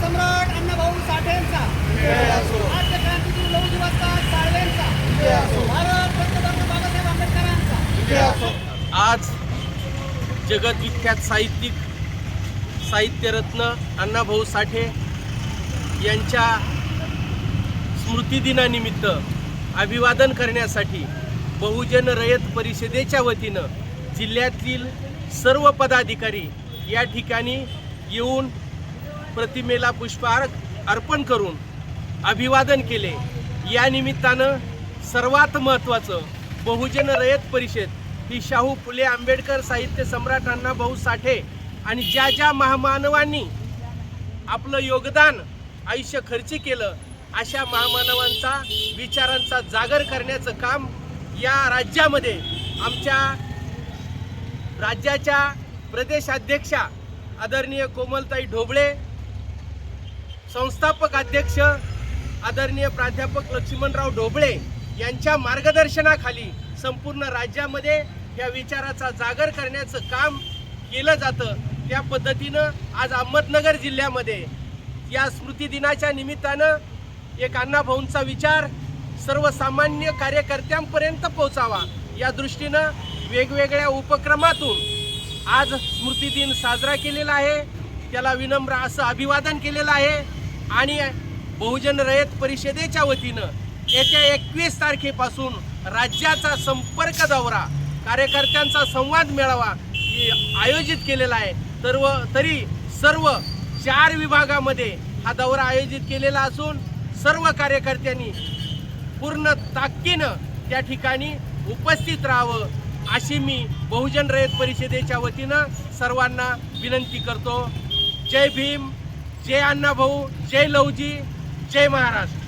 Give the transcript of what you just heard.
सम्राट अण्णाभाऊ साठेंचा. राज्य क्रांतीतील नऊ दिवसचा साळवेंचा. भारत पंतप्रधान डॉक्टर बाबासाहेब आंबेडकरांचा. आज जगदविख्यात साहित्यिक साहित्यरत्न अण्णाभाऊ साठे यांच्या स्मृतिदिनानिमित्त अभिवादन करण्यासाठी बहुजन रयत परिषदेच्या वतीनं जिल्ह्यातील सर्व पदाधिकारी या ठिकाणी येऊन प्रतिमेला पुष्पहार अर्पण करून अभिवादन केले. या निमित्तानं सर्वात महत्त्वाचं बहुजन रयत परिषद ही शाहू फुले आंबेडकर साहित्य सम्राट अण्णाभाऊ साठे आणि ज्या ज्या महामानवांनी आपलं योगदान आयुष्य खर्ची केलं अशा महामानवांचा विचारांचा जागर करण्याचं काम या राज्यामध्ये आमच्या राज्याच्या प्रदेशाध्यक्षा आदरणीय कोमलताई ढोबळे संस्थापक अध्यक्ष आदरणीय प्राध्यापक लक्ष्मणराव ढोबळे यांच्या मार्गदर्शनाखाली संपूर्ण राज्यामध्ये या विचाराचा जागर करण्याचं काम केलं जातं. त्या पद्धतीनं आज अहमदनगर जिल्ह्यामध्ये या स्मृती दिनाच्या निमित्तानं एक अण्णाभाऊंचा विचार सर्वसामान्य कार्यकर्त्यांपर्यंत पोहोचावा. या दृष्टीनं वेगवेगळ्या उपक्रमातून आज स्मृतिदिन साजरा केलेला आहे. त्याला विनम्र असं अभिवादन केलेलं आहे. आणि बहुजन रयत परिषदेच्या वतीनं येत्या एकवीस तारखेपासून राज्याचा संपर्क दौरा कार्यकर्त्यांचा संवाद मेळावा हे आयोजित केलेला आहे. सर्व तरी सर्व चार विभागामध्ये हा दौरा आयोजित केलेला असून सर्व कार्यकर्त्यांनी पूर्ण ताकदीनं त्या ठिकाणी उपस्थित राहावं अशी मी बहुजन रयत परिषदेच्या वतीनं सर्वांना विनंती करतो. जय भीम. जय अण्णाभाऊ जय लवजी जय महाराष्ट्र.